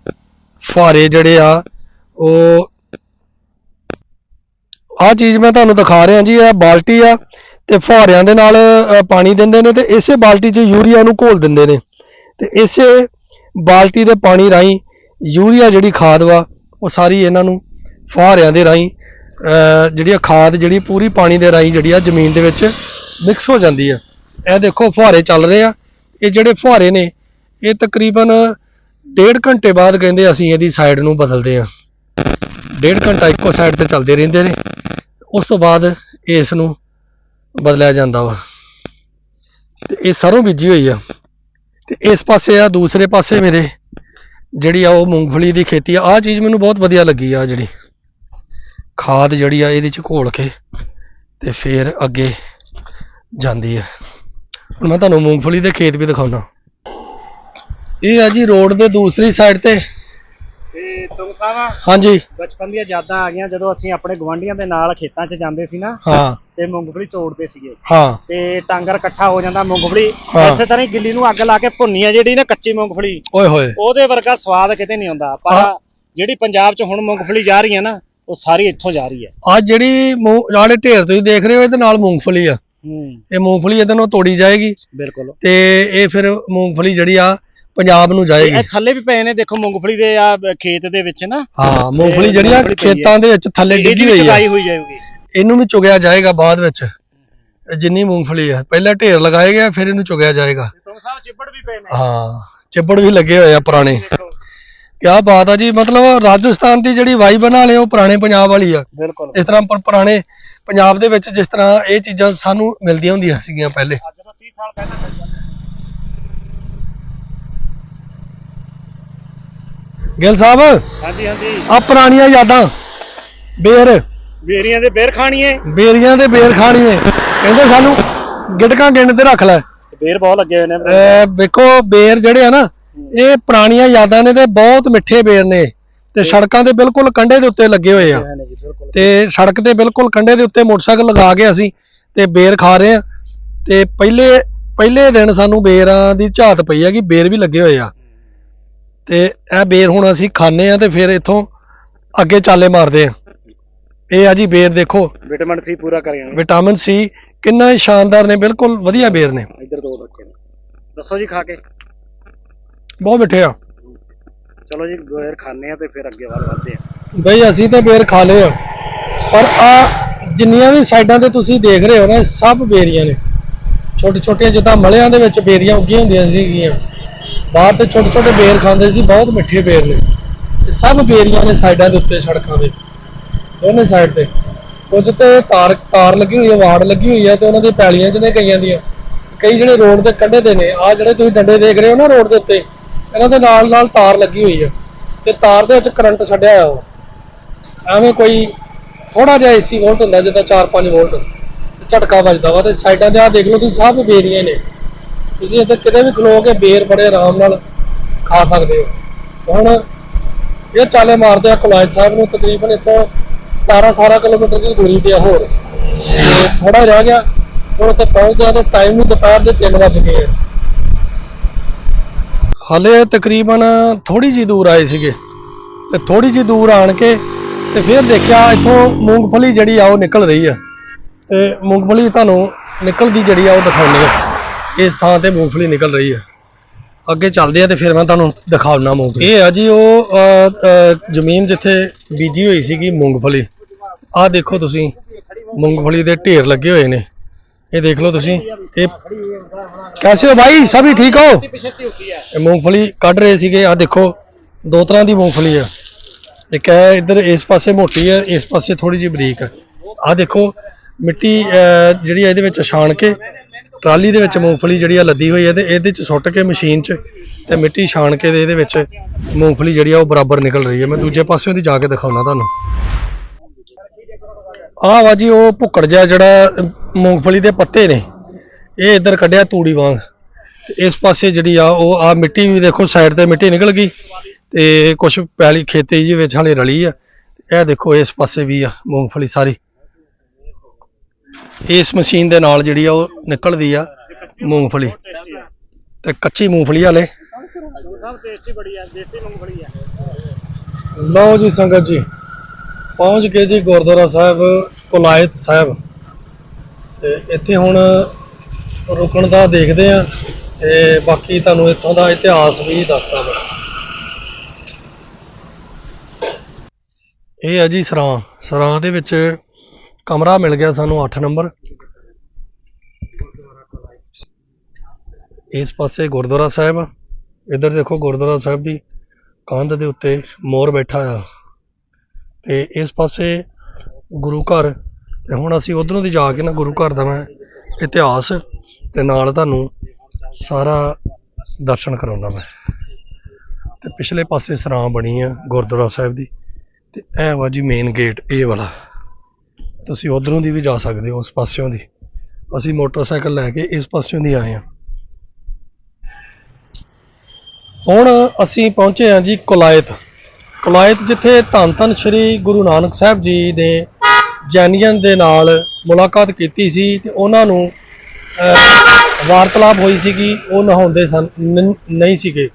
ਫੁਹਾਰੇ ਜਿਹੜੇ ਆ, ਉਹ ਆਹ ਚੀਜ਼ ਮੈਂ ਤੁਹਾਨੂੰ ਦਿਖਾ ਰਿਹਾ ਜੀ, ਇਹ ਬਾਲਟੀ ਆ ਤੇ ਫੁਹਾਰਿਆਂ ਦੇ ਨਾਲ ਪਾਣੀ ਦਿੰਦੇ ਨੇ ਤੇ ਇਸੇ ਬਾਲਟੀ 'ਚ ਯੂਰੀਆ ਨੂੰ ਘੋਲ ਦਿੰਦੇ ਨੇ। ਤੇ ਇਸੇ ਬਾਲਟੀ ਦੇ ਪਾਣੀ ਰਾਹੀਂ ਯੂਰੀਆ ਜਿਹੜੀ ਖਾਦ ਵਾ, ਉਹ ਸਾਰੀ ਇਹਨਾਂ ਨੂੰ ਫੁਹਾਰਿਆਂ ਦੇ ਰਾਹੀਂ ਜਿਹੜੀ ਆ ਖਾਦ ਜਿਹੜੀ ਪੂਰੀ ਪਾਣੀ ਦੇ ਰਾਹੀਂ ਜਿਹੜੀ ਆ ਜ਼ਮੀਨ ਦੇ ਵਿੱਚ ਮਿਕਸ ਹੋ ਜਾਂਦੀ ਆ। ਇਹ ਦੇਖੋ ਫੁਹਾਰੇ ਚੱਲ ਰਹੇ ਆ। ਇਹ ਜਿਹੜੇ ਫੁਹਾਰੇ ਨੇ, ਇਹ ਤਕਰੀਬਨ ਡੇਢ ਘੰਟੇ ਬਾਅਦ ਕਹਿੰਦੇ ਅਸੀਂ ਇਹਦੀ ਸਾਈਡ ਨੂੰ ਬਦਲਦੇ ਆ। ਡੇਢ ਘੰਟਾ ਇੱਕੋ ਸਾਈਡ ਤੇ ਚੱਲਦੇ ਰਹਿੰਦੇ ਨੇ। ਉਸ ਤੋਂ ਬਾਅਦ ਇਸ ਨੂੰ ਬਦਲਿਆ ਜਾਂਦਾ ਵਾ। ਤੇ ਇਹ ਸਰੋਂ ਬੀਜੀ ਹੋਈ ਆ। ਤੇ ਇਸ ਪਾਸੇ ਆ, ਦੂਸਰੇ ਪਾਸੇ ਮੇਰੇ ਜਿਹੜੀ ਆ ਉਹ ਮੂੰਗਫਲੀ ਦੀ ਖੇਤੀ ਆ। ਆ ਚੀਜ਼ ਮੈਨੂੰ ਬਹੁਤ ਵਧੀਆ ਲੱਗੀ ਆ ਜਿਹੜੀ। ਖਾਦ ਜਿਹੜੀ ਆ ਇਹਦੇ ਚ ਘੋਲ ਕੇ ਤੇ ਫਿਰ ਅੱਗੇ ਜਾਂਦੀ ਆ। ਹੁਣ ਮੈਂ ਤੁਹਾਨੂੰ ਮੂੰਗਫਲੀ ਦੇ ਖੇਤ ਵੀ ਦਿਖਾਉਣਾ। ਇਹ ਆ ਜੀ ਰੋਡ ਦੇ ਦੂਸਰੀ ਸਾਈਡ ਤੇ। ਤੇ ਤੁਮ ਸਾਹਿਬ ਹਾਂਜੀ। ਬਚਪਨ ਦੀਆਂ ਯਾਦਾਂ ਆ ਗਈਆਂ ਜਦੋਂ ਅਸੀਂ ਆਪਣੇ ਗਵਾਂਢੀਆਂ ਦੇ ਨਾਲ ਖੇਤਾਂ 'ਚ ਜਾਂਦੇ ਸੀ ਨਾ ਹਾਂ। ਤੇ ਮੂੰਗਫਲੀ ਤੋੜਦੇ ਸੀਗੇ। ਹਾਂ। ਤੇ ਟਾਂਗਰ ਇਕੱਠਾ ਹੋ ਜਾਂਦਾ ਮੂੰਗਫਲੀ ਹਾਂ। ਇਸੇ ਤਰ੍ਹਾਂ ਹੀ ਗਿੱਲੀ ਨੂੰ ਅੱਗ ਲਾ ਕੇ ਭੁੰਨੀ ਆ ਜਿਹੜੀ ਨਾ ਕੱਚੀ ਮੂੰਗਫਲੀ ਓਏ ਹੋਏ। ਉਹਦੇ ਵਰਗਾ ਸਵਾਦ ਕਿਤੇ ਨਹੀਂ ਆਉਂਦਾ। ਪਰ। ਜਿਹੜੀ ਪੰਜਾਬ 'ਚ ਹੁਣ ਮੂੰਗਫਲੀ ਜਾ ਰਹੀ ਹੈ ਨਾ ਉਹ ਸਾਰੀ ਇੱਥੋਂ ਜਾ ਰਹੀ ਹੈ। ਆ ਜਿਹੜੀ ਜਿਹੜੇ ਢੇਰ ਤੁਸੀਂ ਦੇਖ ਰਹੇ ਹੋ ਇਹਦੇ ਨਾਲ ਮੂੰਗਫਲੀ ਆ। ਹੂੰ। ਇਹ ਮੂੰਗਫਲੀ ਇਹਦੇ ਨਾਲ ਤੋੜੀ ਜਾਏਗੀ। ਬਿਲਕੁਲ। ਤੇ ਇਹ ਫਿਰ ਮੂੰਗਫਲੀ ਜਿਹੜੀ ਆ ਪੰਜਾਬ ਨੂੰ ਇਹ ਜਾਏਗੀ ਥੱਲੇ ਵੀ ਪਏ ਨੇ ਦੇਖੋ ਮੂੰਗਫਲੀ ਦੇ ਆ ਖੇਤ ਦੇ ਵਿੱਚ ਨਾ। ਹਾਂ ਮੂੰਗਫਲੀ ਜਿਹੜੀ ਆ ਮੂੰਗਫਲੀ ਪਈ ਆ। ਖੇਤਾਂ ਦੇ ਵਿੱਚ ਥੱਲੇ ਡਿੱਗੀ ਹੋਈ ਚੁਗਾਈ ਹੋਈ ਜਾਊਗੀ। ਇਹਨੂੰ ਵੀ ਚੁਗਿਆ ਜਾਏਗਾ ਬਾਅਦ ਵਿੱਚ। ਇਹ ਜਿੰਨੀ ਮੂੰਗਫਲੀ ਆ। ਪਹਿਲਾਂ ਢੇਰ ਲਗਾਏ ਗਿਆ ਫਿਰ ਇਹਨੂੰ ਚੁਗਿਆ ਜਾਏਗਾ। ਚਿੱਬੜ ਵੀ ਪਏ ਨੇ। ਹਾਂ ਚਿੱਬੜ ਵੀ ਲੱਗੇ ਹੋਏ ਆ ਪੁਰਾਣੇ। ਕਿਆ ਬਾਤ ਆ ਜੀ ਮਤਲਬ ਰਾਜਸਥਾਨ ਦੀ ਜਿਹੜੀ ਵਾਈ ਬਣਾ ਲਿਓ ਉਹ ਪੁਰਾਣੇ ਪੰਜਾਬ ਵਾਲੀ ਆ। ਬਿਲਕੁਲ। ਇਸ ਤਰ੍ਹਾਂ ਪਰ- ਪੁਰਾਣੇ ਪੰਜਾਬ ਦੇ ਵਿੱਚ ਜਿਸ ਤਰ੍ਹਾਂ ਇਹ ਚੀਜ਼ਾਂ ਸਾਨੂੰ ਮਿਲਦੀਆਂ ਹੁੰਦੀਆਂ ਸੀਗੀਆਂ ਪਹਿਲੇ। ਅੱਜ ਤੋਂ 30 ਸਾਲ ਪਹਿਲਾਂ ਮਿਲ ਜਾਂਦੇ ਗਿੱਲ ਸਾਹਿਬ ਹਾਂਜੀ ਹਾਂਜੀ। ਆ ਪੁਰਾਣੀਆਂ ਯਾਦਾਂ ਬੇਰ ਬੇਰੀਆਂ ਦੇ ਬੇਰ ਖਾਣੀਏ ਬੇਰੀਆਂ ਦੇ ਬੇਰ ਖਾਣੀਏ ਕਹਿੰਦੇ ਸਾਨੂੰ ਗਿਟਕਾਂ ਗਿਣ ਤੇ ਰੱਖ ਲੈ। ਬੇਰ ਬਹੁਤ ਲੱਗੇ ਹੋਏ ਨੇ। ਅਹ ਵੇਖੋ ਬੇਰ ਜਿਹੜੇ ਆ ਨਾ ਇਹ ਪੁਰਾਣੀਆਂ ਯਾਦਾਂ ਨੇ ਤੇ ਬਹੁਤ ਮਿੱਠੇ ਬੇਰ ਨੇ। ਤੇ ਸੜਕਾਂ ਦੇ ਬਿਲਕੁਲ ਕੰਢੇ ਦੇ ਉੱਤੇ ਲੱਗੇ ਹੋਏ ਆ। ਨੇ ਜੀ ਬਿਲਕੁਲ। ਤੇ ਸੜਕ ਤੇ ਬਿਲਕੁਲ ਕੰਢੇ ਦੇ ਉੱਤੇ ਮੋਟਰਸਾਈਕਲ ਲਗਾ ਕੇ ਅਸੀਂ ਤੇ ਬੇਰ ਖਾ ਰਹੇ ਆ। ਤੇ ਪਹਿਲੇ ਪਹਿਲੇ ਦਿਨ ਸਾਨੂੰ ਬੇਰਾਂ ਦੀ ਝਾਤ ਪਈ ਆ ਕਿ ਬੇਰ ਵੀ ਲੱਗੇ ਹੋਏ ਆ। ਤੇ ਇਹ ਬੇਰ ਹੁਣ ਅਸੀਂ ਖਾਣੇ ਆ ਤੇ ਫਿਰ ਇੱਥੋਂ ਅੱਗੇ ਚਾਲੇ ਮਾਰਦੇ ਆ ਇਹ ਆ ਜੀ ਬੇਰ ਦੇਖੋ। ਵਿਟਾਮਿਨ ਸੀ ਪੂਰਾ ਕਰਿਆ ਵਿਟਾਮਿਨ ਸੀ ਕਿੰਨਾ ਸ਼ਾਨਦਾਰ ਨੇ ਬਿਲਕੁਲ ਵਧੀਆ ਬੇਰ ਨੇ। ਇੱਧਰ ਦੋ ਰੱਖੇ ਨੇ। ਦੱਸੋ ਜੀ ਖਾ ਕੇ। ਬਹੁਤ ਮਿੱਠੇ ਆ। ਚਲੋ ਜੀ ਬੇਰ ਖਾਣੇ ਆ ਤੇ ਫਿਰ ਅੱਗੇ ਵੱਲ ਵਧਦੇ ਆ ਬਈ ਅਸੀਂ ਤੇ ਬੇਰ ਖਾ ਲਏ ਆ। ਪਰ ਆ ਜਿੰਨੀਆਂ ਵੀ ਸਾਈਡਾਂ ਤੇ ਤੁਸੀਂ ਦੇਖ ਰਹੇ ਹੋ ਨਾ ਸਭ ਬੇਰੀਆਂ ਨੇ। ਛੋਟੇ ਛੋਟੀਆਂ ਜਿੱਦਾਂ ਮਲਿਆਂ ਦੇ ਵਿੱਚ ਬੇਰੀਆਂ ਉੱਗੀਆਂ ਹੁੰਦੀਆਂ ਸੀਗੀਆਂ। ਬਾਹਰ ਤੇ ਛੋਟੇ ਛੋਟੇ ਬੇਰ ਖਾਂਦੇ ਸੀ, ਬਹੁਤ ਮਿੱਠੇ ਬੇਰ ਨੇ। ਇਹ ਸਭ ਬੇਰੀਆਂ ਨੇ ਸਾਈਡਾਂ ਦੇ ਉੱਤੇ ਸੜਕਾਂ ਦੇ, ਦੋਨੇ ਸਾਈਡ ਤੇ। ਕੁਝ ਤੇ ਤਾਰ ਤਾਰ ਲੱਗੀ ਹੋਈ ਹੈ ਵਾੜ ਲੱਗੀ ਹੋਈ ਹੈ ਤੇ ਉਹਨਾਂ ਦੀ ਪੈਲੀਆਂ 'ਚ ਨੇ ਕਈਆਂ ਦੀਆਂ। ਕਈ ਜਿਹੜੇ ਰੋਡ ਦੇ ਕੱਢੇ ਦੇ ਨੇ, ਆ ਜਿਹੜੇ ਤੁਸੀਂ ਡੰਡੇ ਦੇਖ ਰਹੇ ਹੋ ਨਾ ਰੋਡ ਦੇ ਉੱਤੇ, ਇਹਨਾਂ ਦੇ ਨਾਲ ਨਾਲ ਤਾਰ ਲੱਗੀ ਹੋਈ ਹੈ ਤੇ ਤਾਰ ਦੇ ਵਿੱਚ ਕਰੰਟ ਛੱਡਿਆ ਹੋਇਆ ਉਹ। ਐਵੇਂ ਕੋਈ ਥੋੜਾ ਜਿਹਾ ਏਸੀ ਵੋਲਟ ਹੁੰਦਾ, ਜਿੱਦਾਂ 4-5 ਵੋਲਟ ਝਟਕਾ ਵੱਜਦਾ ਵਾ ਤੇ ਸਾਈਡਾਂ ਤੇ ਆ ਦੇਖ ਲਓ ਤੁਸੀਂ, ਸਭ ਬੇਰੀਆਂ ਨੇ। ਤੁਸੀਂ ਇੱਥੇ ਕਿਤੇ ਵੀ ਖਲੋ ਕੇ ਬੇਰ ਬੜੇ ਆਰਾਮ ਨਾਲ ਖਾ ਸਕਦੇ ਹੋ। ਹੁਣ ਇਹ ਚਾਲੇ ਮਾਰਦੇ ਆ ਕੁਲਾਇਤ ਸਾਹਿਬ ਨੂੰ, ਤਕਰੀਬਨ ਇੱਥੋਂ 17-18 ਕਿਲੋਮੀਟਰ ਦੀ ਦੂਰੀ ਤੇ ਆ ਹੋਰ। ਤੇ ਥੋੜਾ ਰਹਿ ਗਿਆ, ਹੁਣ ਉੱਥੇ ਪਹੁੰਚਦੇ ਆ ਤੇ ਟਾਈਮ ਵੀ ਦੁਪਹਿਰ ਦੇ 3 ਵਜ ਗਏ ਆ। ਹਲੇ ਤਕਰੀਬਨ ਥੋੜੀ ਜੀ ਦੂਰ ਆਏ ਸੀਗੇ। ਤੇ ਥੋੜੀ ਜੀ ਦੂਰ ਆਣ ਕੇ ਤੇ ਫਿਰ ਦੇਖਿਆ ਇੱਥੋਂ ਮੂੰਗਫਲੀ ਜਿਹੜੀ ਆ ਉਹ ਨਿਕਲ ਰਹੀ ਆ। ਤੇ ਮੂੰਗਫਲੀ ਤੁਹਾਨੂੰ ਨਿਕਲਦੀ ਜਿਹੜੀ ਆ ਉਹ ਦਿਖਾਉਂਦੇ ਆ। ਇਸ ਥਾਂ ਤੇ ਮੂੰਗਫਲੀ ਨਿਕਲ ਰਹੀ ਹੈ। ਅੱਗੇ ਚੱਲਦੇ ਆ ਤੇ ਫਿਰ ਮੈਂ ਤੁਹਾਨੂੰ ਦਿਖਾਉਣਾ ਮੂੰਗਫਲੀ। ਇਹ ਆ ਜੀ ਉਹ ਜ਼ਮੀਨ ਜਿੱਥੇ ਬੀਜੀ ਹੋਈ ਸੀਗੀ ਮੂੰਗਫਲੀ। ਆਹ ਦੇਖੋ ਤੁਸੀਂ ਮੂੰਗਫਲੀ ਦੇ ਢੇਰ ਲੱਗੇ ਹੋਏ ਨੇ। ਇਹ ਦੇਖ ਲਓ ਤੁਸੀਂ ਇਹ ਕੈਸੇ ਹੋ ਭਾਈ ਸਭੀ ਠੀਕ ਹੋ? ਇਹ ਮੂੰਗਫਲੀ ਕੱਢ ਰਹੇ ਸੀਗੇ। ਆਹ ਦੇਖੋ ਦੋ ਤਰ੍ਹਾਂ ਦੀ ਮੂੰਗਫਲੀ ਆ। ਇੱਕ ਹੈ ਇੱਧਰ ਇਸ ਪਾਸੇ ਮੋਟੀ ਹੈ ਇਸ ਪਾਸੇ ਥੋੜੀ ਜਿਹੀ ਬਰੀਕ ਹੈ ਆਹ ਦੇਖੋ ਮਿੱਟੀ ਅਹ, ਜਿਹੜੀ ਆ ਇਹਦੇ ਵਿੱਚ ਛਾਣ ਕੇ ਟਰਾਲੀ ਦੇ ਵਿੱਚ ਮੂੰਗਫਲੀ ਜਿਹੜੀ ਆ ਲੱਦੀ ਹੋਈ ਹੈ ਤੇ ਇਹਦੇ ਚ ਸੁੱਟ ਕੇ ਮਸ਼ੀਨ 'ਚ ਤੇ ਮਿੱਟੀ ਛਾਣ ਕੇ ਤੇ ਇਹਦੇ ਵਿੱਚ ਮੂੰਗਫਲੀ ਜਿਹੜੀ ਆ ਉਹ ਬਰਾਬਰ ਨਿਕਲ ਰਹੀ ਹੈ ਮੈਂ ਦੂਜੇ ਪਾਸਿਓਂ ਦੀ ਜਾ ਕੇ ਦਿਖਾਉਣਾ ਤੁਹਾਨੂੰ। ਆਹ ਵਾ ਜੀ ਉਹ ਭੁੱਕੜ ਜਿਹਾ ਜਿਹੜਾ ਮੂੰਗਫਲੀ ਦੇ ਪੱਤੇ ਨੇ। ਇਹ ਇੱਧਰ ਕੱਢਿਆ ਤੂੜੀ ਵਾਂਗ। ਤੇ ਇਸ ਪਾਸੇ ਜਿਹੜੀ ਆ ਉਹ ਆ ਮਿੱਟੀ ਵੀ ਦੇਖੋ ਸਾਈਡ ਤੇ ਮਿੱਟੀ ਨਿਕਲ ਗਈ। ਤੇ ਕੁਝ ਪੈਲੀ ਖੇਤੀ ਜੀ ਵਿੱਚ ਹਲੇ ਰਲੀ ਆ। ਇਹ ਦੇਖੋ ਇਸ ਪਾਸੇ ਵੀ ਆ ਮੂੰਗਫਲੀ ਸਾਰੀ। ਇਸ ਮਸ਼ੀਨ ਦੇ ਨਾਲ ਜਿਹੜੀ ਆ ਉਹ ਨਿਕਲਦੀ ਆ ਮੂੰਗਫਲੀ। ਤੇ ਕੱਚੀ ਮੂੰਗਫਲੀ ਵਾਲੇ। ਸਭ ਟੇਸਟੀ ਬੜੀ ਆ ਦੇਸੀ ਮੂੰਗਫਲੀ ਆ ਲਓ ਜੀ ਸੰਗਤ ਜੀ, ਪਹੁੰਚ ਗਏ ਜੀ ਗੁਰਦੁਆਰਾ ਸਾਹਿਬ, ਕੁਲਾਇਤ ਸਾਹਿਬ। ਤੇ ਇੱਥੇ ਹੁਣ ਰੁਕਣ ਦਾ ਦੇਖਦੇ ਆ, ਤੇ ਬਾਕੀ ਤੁਹਾਨੂੰ ਇੱਥੋਂ ਦਾ ਇਤਿਹਾਸ ਵੀ ਦੱਸਦਾ ਮੈਂ ਇਹ ਆ ਜੀ ਸਰਾਂ। ਸਰਾਂ ਦੇ ਵਿੱਚ ਕਮਰਾ ਮਿਲ ਗਿਆ ਸਾਨੂੰ 8 ਨੰਬਰ। ਇਸ ਪਾਸੇ ਗੁਰਦੁਆਰਾ ਸਾਹਿਬ ਆ। ਇੱਧਰ ਦੇਖੋ ਗੁਰਦੁਆਰਾ ਸਾਹਿਬ ਦੀ ਕੰਧ ਦੇ ਉੱਤੇ ਮੋਰ ਬੈਠਾ ਆ। ਤੇ ਇਸ ਪਾਸੇ ਗੁਰੂ ਘਰ, ਤੇ ਹੁਣ ਅਸੀਂ ਉਧਰੋਂ ਦੀ ਜਾ ਕੇ ਨਾ ਗੁਰੂ ਘਰ ਦਾ ਮੈਂ ਇਤਿਹਾਸ ਤੇ ਨਾਲ ਤੁਹਾਨੂੰ ਸਾਰਾ ਦਰਸ਼ਨ ਕਰਾਉਣਾ ਮੈਂ। ਤੇ ਪਿਛਲੇ ਪਾਸੇ ਸਰਾਂ ਬਣੀ ਆ ਗੁਰਦੁਆਰਾ ਸਾਹਿਬ ਦੀ। ਤੇ ਇਹ ਵਾ ਜੀ ਮੇਨ ਗੇਟ ਇਹ ਵਾਲਾ। ਤੁਸੀਂ ਉਧਰੋਂ ਦੀ ਵੀ ਜਾ ਸਕਦੇ ਹੋ, ਉਸ ਪਾਸਿਓਂ ਦੀ। ਅਸੀਂ ਮੋਟਰਸਾਈਕਲ ਲੈ ਕੇ ਇਸ ਪਾਸਿਓਂ ਦੀ ਆਏ ਹਾਂ। ਹੁਣ ਅਸੀਂ ਪਹੁੰਚੇ ਹਾਂ ਜੀ ਕੁਲਾਇਤ। ਕੁਲਾਇਤ ਜਿੱਥੇ ਧੰਨ ਧੰਨ ਸ੍ਰੀ ਗੁਰੂ ਨਾਨਕ ਸਾਹਿਬ ਜੀ ਨੇ ਜੈਨੀਆਂ ਦੇ ਨਾਲ ਮੁਲਾਕਾਤ ਕੀਤੀ ਸੀ ਤੇ ਉਹਨਾਂ ਨੂੰ ਵਾਰਤਾਲਾਪ ਹੋਈ ਸੀਗੀ ਉਹ ਨਹਾਉਂਦੇ ਸਨ ਨਹੀਂ ਸੀਗੇ।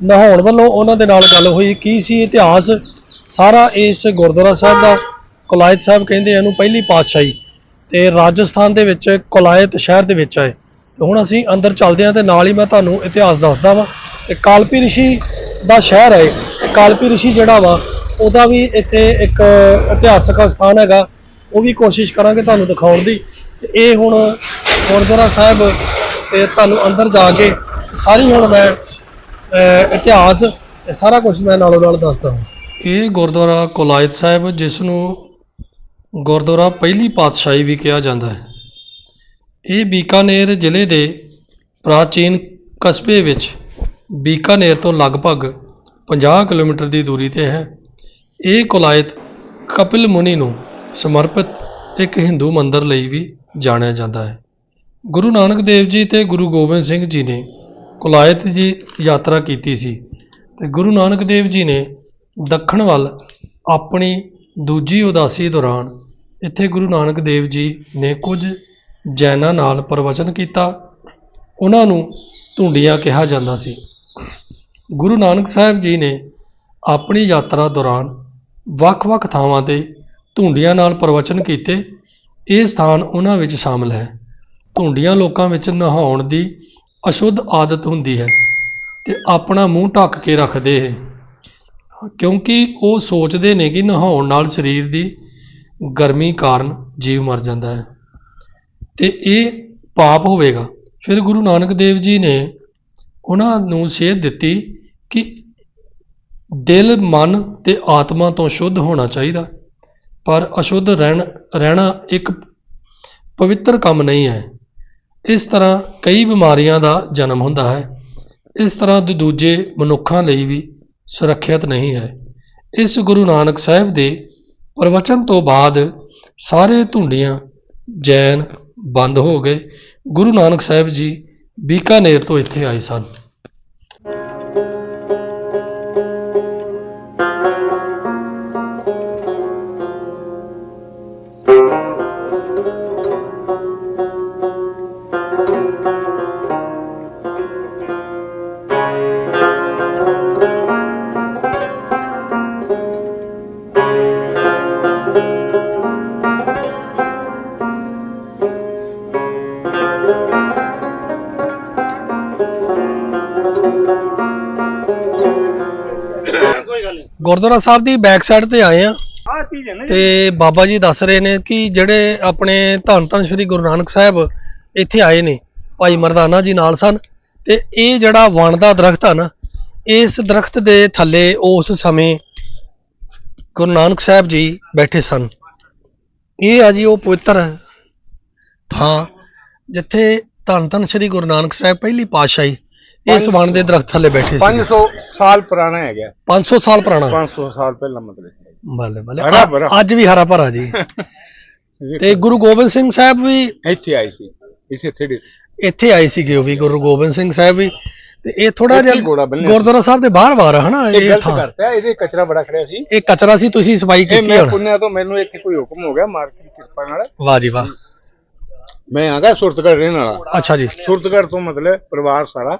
ਨਹਾਉਣ ਵੱਲੋਂ ਉਹਨਾਂ ਦੇ ਨਾਲ ਗੱਲ ਹੋਈ, ਕੀ ਸੀ ਇਤਿਹਾਸ? ਸਾਰਾ ਇਸ ਗੁਰਦੁਆਰਾ ਸਾਹਿਬ ਦਾ ਕੋਲਾਇਤ ਸਾਹਿਬ ਕਹਿੰਦੇ ਇਹਨੂੰ ਪਹਿਲੀ ਪਾਤਸ਼ਾਹੀ ਤੇ ਰਾਜਸਥਾਨ ਦੇ ਵਿੱਚ ਕੁਲਾਇਤ ਸ਼ਹਿਰ ਦੇ ਵਿੱਚ ਆਏ। ਤੇ ਹੁਣ ਅਸੀਂ ਅੰਦਰ ਚੱਲਦੇ ਹਾਂ ਤੇ ਨਾਲ ਹੀ ਮੈਂ ਤੁਹਾਨੂੰ ਇਤਿਹਾਸ ਦੱਸਦਾ ਵਾਂ ਤੇ ਕਾਲਪੀ ਰਿਸ਼ੀ ਦਾ ਸ਼ਹਿਰ ਹੈ। ਤੇ ਕਾਲਪੀ ਰਿਸ਼ੀ ਜਿਹੜਾ ਵਾ, ਉਹਦਾ ਵੀ ਇੱਥੇ ਇੱਕ ਇਤਿਹਾਸਕ ਸਥਾਨ ਹੈਗਾ। ਉਹ ਵੀ ਕੋਸ਼ਿਸ਼ ਕਰਾਂਗੇ ਤੁਹਾਨੂੰ ਦਿਖਾਉਣ ਦੀ। ਤੇ ਇਹ ਹੁਣ ਗੁਰਦੁਆਰਾ ਸਾਹਿਬ ਤੇ ਤੁਹਾਨੂੰ ਅੰਦਰ ਜਾ ਕੇ ਸਾਰੀ ਹੁਣ ਮੈਂ ਇਤਿਹਾਸ ਇਹ ਸਾਰਾ ਕੁਝ ਮੈਂ ਨਾਲੋਂ ਨਾਲ ਦੱਸਦਾ ਹਾਂ ਇਹ ਗੁਰਦੁਆਰਾ ਕੋਲਾਇਤ ਸਾਹਿਬ, ਜਿਸ ਨੂੰ ਗੁਰਦੁਆਰਾ ਪਹਿਲੀ ਪਾਤਸ਼ਾਹੀ ਵੀ ਕਿਹਾ ਜਾਂਦਾ ਹੈ। ਇਹ ਬੀਕਾਨੇਰ ਜ਼ਿਲ੍ਹੇ ਦੇ ਪ੍ਰਾਚੀਨ ਕਸਬੇ ਵਿੱਚ ਬੀਕਾਨੇਰ ਤੋਂ ਲਗਭਗ 50 ਕਿਲੋਮੀਟਰ ਦੀ ਦੂਰੀ ਤੇ ਹੈ। ਇਹ ਕੁਲਾਇਤ ਕਪਿਲ ਮੁਨੀ ਨੂੰ ਸਮਰਪਿਤ ਇੱਕ ਹਿੰਦੂ ਮੰਦਰ ਲਈ ਵੀ ਜਾਣਿਆ ਜਾਂਦਾ ਹੈ। ਗੁਰੂ ਨਾਨਕ ਦੇਵ ਜੀ ਤੇ ਗੁਰੂ ਗੋਬਿੰਦ ਸਿੰਘ ਜੀ ਨੇ ਕੁਲਾਇਤ ਜੀ ਯਾਤਰਾ ਕੀਤੀ ਸੀ ਤੇ ਗੁਰੂ ਨਾਨਕ ਦੇਵ ਜੀ ਨੇ ਦੱਖਣ ਵੱਲ ਆਪਣੀ ਦੂਜੀ ਉਦਾਸੀ ਦੌਰਾਨ ਇੱਥੇ ਗੁਰੂ ਨਾਨਕ ਦੇਵ ਜੀ ਨੇ ਕੁਝ ਜੈਨਾਂ ਨਾਲ ਪ੍ਰਵਚਨ ਕੀਤਾ। ਉਹਨਾਂ ਨੂੰ ਧੁੰਡੀਆਂ ਕਿਹਾ ਜਾਂਦਾ ਸੀ। ਗੁਰੂ ਨਾਨਕ ਸਾਹਿਬ ਜੀ ਨੇ ਆਪਣੀ ਯਾਤਰਾ ਦੌਰਾਨ ਵੱਖ-ਵੱਖ ਥਾਵਾਂ ਤੇ ਧੁੰਡੀਆਂ ਨਾਲ ਪ੍ਰਵਚਨ ਕੀਤੇ। ਇਹ ਸਥਾਨ ਉਹਨਾਂ ਵਿੱਚ ਸ਼ਾਮਲ ਹੈ। ਧੁੰਡੀਆਂ ਲੋਕਾਂ ਵਿੱਚ ਨਹਾਉਣ ਦੀ ਅਸ਼ੁੱਧ ਆਦਤ ਹੁੰਦੀ ਹੈ ਤੇ ਆਪਣਾ ਮੂੰਹ ਢੱਕ ਕੇ ਰੱਖਦੇ ਹੈ। ਕਿਉਂਕਿ ਉਹ ਸੋਚਦੇ ਨੇ ਕਿ ਨਹਾਉਣ ਨਾਲ ਸਰੀਰ ਦੀ ਗਰਮੀ ਕਾਰਨ ਜੀਵ ਮਰ ਜਾਂਦਾ ਹੈ। ਤੇ ਇਹ ਪਾਪ ਹੋਵੇਗਾ। ਫਿਰ ਗੁਰੂ ਨਾਨਕ ਦੇਵ ਜੀ ਨੇ ਉਹਨਾਂ ਨੂੰ ਸੇਧ ਦਿੱਤੀ ਕਿ ਦਿਲ, ਮਨ ਤੇ ਆਤਮਾ ਤੋਂ ਸ਼ੁੱਧ ਹੋਣਾ ਚਾਹੀਦਾ। ਪਰ ਅਸ਼ੁੱਧ ਰਹਿਣ, ਰਹਿਣਾ ਇੱਕ ਪਵਿੱਤਰ ਕੰਮ ਨਹੀਂ ਹੈ। ਇਸ ਤਰ੍ਹਾਂ ਕਈ ਬਿਮਾਰੀਆਂ ਦਾ ਜਨਮ ਹੁੰਦਾ ਹੈ। ਇਸ ਤਰ੍ਹਾਂ ਦੂ- ਦੂਜੇ ਮਨੁੱਖਾਂ ਲਈ ਵੀ ਸੁਰੱਖਿਅਤ ਨਹੀਂ ਹੈ। ਇਸ ਗੁਰੂ ਨਾਨਕ ਸਾਹਿਬ ਦੇ ਪ੍ਰਵਚਨ ਤੋਂ ਬਾਅਦ ਸਾਰੇ ਧੁੰਡੀਆਂ ਜੈਨ ਬੰਦ ਹੋ ਗਏ। ਗੁਰੂ ਨਾਨਕ ਸਾਹਿਬ ਜੀ ਬੀਕਾਨੇਰ ਤੋਂ ਇੱਥੇ ਆਏ ਸਨ। ਗੁਰਦੁਆਰਾ ਸਾਹਿਬ ਦੀ ਬੈਕ ਸਾਈਡ ਤੇ ਆਏ ਆ। ਆਹ ਚੀਜ਼ ਹੈ ਨਾ ਤੇ ਬਾਬਾ ਜੀ ਦੱਸ ਰਹੇ ਨੇ ਕਿ ਜਿਹੜੇ ਆਪਣੇ ਧੰਨ ਧੰਨ ਸ੍ਰੀ ਗੁਰੂ ਨਾਨਕ ਸਾਹਿਬ ਇੱਥੇ ਆਏ ਨੇ ਭਾਈ ਮਰਦਾਨਾ ਜੀ ਨਾਲ ਸਨ ਤੇ ਇਹ ਜਿਹੜਾ ਵਣ ਦਾ ਦਰਖਤ ਆ ਨਾ ਇਸ ਦਰਖਤ ਦੇ ਥੱਲੇ ਉਸ ਸਮੇਂ ਗੁਰੂ ਨਾਨਕ ਸਾਹਿਬ ਜੀ ਬੈਠੇ ਸਨ। ਇਹ ਆ ਜੀ ਉਹ ਪਵਿੱਤਰ ਥਾਂ ਜਿੱਥੇ ਧੰਨ ਧੰਨ ਸ੍ਰੀ ਗੁਰੂ ਨਾਨਕ ਸਾਹਿਬ ਪਹਿਲੀ ਪਾਤਸ਼ਾਹੀ ਇਸ ਵਣ ਦੇ ਦਰਖਤ ਥੱਲੇ ਬੈਠੇ ਸੀ 500 ਸਾਲ ਪੁਰਾਣਾ ਹੈਗਾ। 500 ਸਾਲ ਪੁਰਾਣਾ। 500 ਸਾਲ ਪਹਿਲਾਂ ਮਤਲਬ ਬੱਲੇ ਬੱਲੇ। ਭਰਾ। ਅੱਜ ਵੀ ਹਰਾ ਭਰਾ ਜੀ। ਤੇ ਗੁਰੂ ਗੋਬਿੰਦ ਸਿੰਘ ਸਾਹਿਬ ਵੀ ਇੱਥੇ ਆਈ ਸੀ। ਇਸੇ ਥੇੜੇ ਇੱਥੇ ਆਏ ਸੀਗੇ ਉਹ ਵੀ ਗੁਰੂ ਗੋਬਿੰਦ ਸਿੰਘ ਸਾਹਿਬ ਵੀ। ਤੇ ਇਹ ਥੋੜਾ ਇੱਥੇ ਜਿਹਾ ਘੋੜਾ ਬੰਨਿਆ ਗੁਰਦੁਆਰਾ ਸਾਹਿਬ ਦੇ ਬਾਹਰ ਬਾਹਰ ਹੈ ਨਾ ਇਹ ਇਹ ਗਲਤ ਥਾਂ। ਕਰਤਾ ਇਹਦੇ ਕਚਰਾ ਬੜਾ ਖੜਿਆ ਸੀ। ਇਹ ਕਚਰਾ ਸੀ ਤੁਸੀਂ ਸਫ਼ਾਈ ਇਹ ਕੀਤੀ ਮੈਂ ਹੁਣ। ਪੁੰਨਿਆ ਤੋਂ ਮੈਨੂੰ ਇੱਥੇ ਕੋਈ ਹੁਕਮ ਹੋ ਗਿਆ ਮਾਰਕ ਦੀ ਕਿਰਪਾ ਨਾਲ। ਵਾਹ ਜੀ ਵਾਹ। ਮੈਂ ਆਗਾ ਸੁਰਤਗੜ ਰਹਿਣ ਵਾਲਾ। ਅੱਛਾ ਜੀ। ਸੁਰਤਗੜ ਤੋਂ ਮਤਲਬ ਪਰਿਵਾਰ ਸਾਰਾ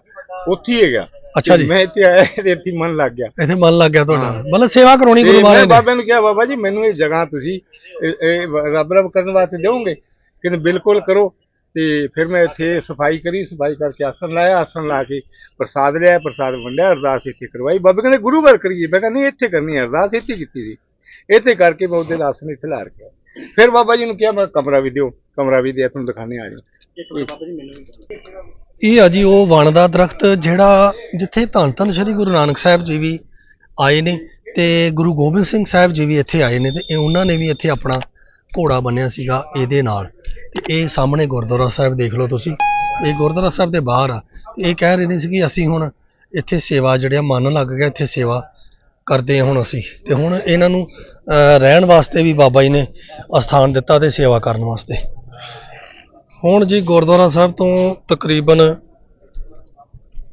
ਉੱਥੇ ਹੀ ਹੈਗਾ। ਅੱਛਾ ਜੀ। ਮੈਂ ਇੱਥੇ ਆਇਆ ਤੇ ਇੱਥੇ ਹੀ ਮਨ ਲੱਗ ਗਿਆ। ਇੱਥੇ ਮਨ ਲੱਗ ਗਿਆ ਤੁਹਾਡਾ। ਮਤਲਬ ਸੇਵਾ ਕਰਾਉਣੀ ਤੇ ਗੁਰੂ ਮੈਂ ਮਹਾਰਾਜ ਨੇ। ਬਾਬੇ ਨੂੰ ਕਿਹਾ ਬਾਬਾ ਜੀ ਮੈਨੂੰ ਇਹ ਜਗ੍ਹਾ ਤੁਸੀਂ ਇਹ- ਇਹ ਰੱਬ ਰੱਬ ਕਰਨ ਵਾਸਤੇ ਦਿਓਗੇ? ਕਹਿੰਦੇ ਬਿਲਕੁਲ ਕਰੋ। ਤੇ ਫਿਰ ਮੈਂ ਇੱਥੇ ਸਫ਼ਾਈ ਕਰੀ ਸਫ਼ਾਈ ਕਰਕੇ ਆਸਣ ਲਾਇਆ ਆਸਣ ਲਾ ਕੇ ਪ੍ਰਸਾਦ ਲਿਆ ਪ੍ਰਸਾਦ ਵੰਡਿਆ ਅਰਦਾਸ ਇੱਥੇ ਕਰਵਾਈ। ਬਾਬੇ ਕਹਿੰਦੇ ਗੁਰੂ ਘਰ ਕਰੀਏ। ਮੈਂ ਕਹਿੰਦਾ ਨਹੀਂ ਇੱਥੇ ਕਰਨੀ ਹੈ ਅਰਦਾਸ ਇੱਥੇ ਕੀਤੀ ਸੀ। ਇੱਥੇ ਕਰਕੇ ਮੈਂ ਉਹਦੇ ਆਸਣ ਇੱਥੇ ਲਾ ਰੱਖਿਆ। ਫਿਰ ਬਾਬਾ ਜੀ ਨੂੰ ਕਿਹਾ ਮੈਂ ਕਮਰਾ ਵੀ ਦਿਓ ਕਮਰਾ ਵੀ ਦਿਆ ਤੁਹਾਨੂੰ ਦਿਖਾਣੇ ਆ ਜੀ। ਇਹ ਆ ਜੀ, ਉਹ ਵਣ ਦਾ ਦਰਖਤ ਜਿਹੜਾ ਜਿੱਥੇ ਧੰਨ ਧੰਨ ਸ੍ਰੀ ਗੁਰੂ ਨਾਨਕ ਸਾਹਿਬ ਜੀ ਵੀ ਆਏ ਨੇ ਤੇ ਗੁਰੂ ਗੋਬਿੰਦ ਸਿੰਘ ਸਾਹਿਬ ਜੀ ਵੀ ਇੱਥੇ ਆਏ ਨੇ ਤੇ ਇਹ ਉਹਨਾਂ ਨੇ ਵੀ ਇੱਥੇ ਆਪਣਾ ਘੋੜਾ ਬੰਨਿਆ ਸੀਗਾ ਇਹਦੇ ਨਾਲ। ਤੇ ਇਹ ਸਾਹਮਣੇ ਗੁਰਦੁਆਰਾ ਸਾਹਿਬ ਦੇਖ ਲਓ ਤੁਸੀਂ। ਇਹ ਗੁਰਦੁਆਰਾ ਸਾਹਿਬ ਦੇ ਬਾਹਰ ਆ। ਇਹ ਕਹਿ ਰਹੇ ਨੇ ਸੀ ਕਿ ਅਸੀਂ ਹੁਣ ਇੱਥੇ ਸੇਵਾ ਜਿਹੜਿਆ ਮਨ ਲੱਗ ਗਿਆ ਇੱਥੇ ਸੇਵਾ ਕਰਦੇ ਹਾਂ ਹੁਣ ਅਸੀਂ। ਤੇ ਹੁਣ ਇਹਨਾਂ ਨੂੰ ਰਹਿਣ ਵਾਸਤੇ ਵੀ ਬਾਬਾ ਜੀ ਨੇ ਅਸਥਾਨ ਦਿੱਤਾ ਤੇ ਸੇਵਾ ਕਰਨ ਵਾਸਤੇ। ਹੁਣ ਜੀ ਗੁਰਦੁਆਰਾ ਸਾਹਿਬ ਤੋਂ ਤਕਰੀਬਨ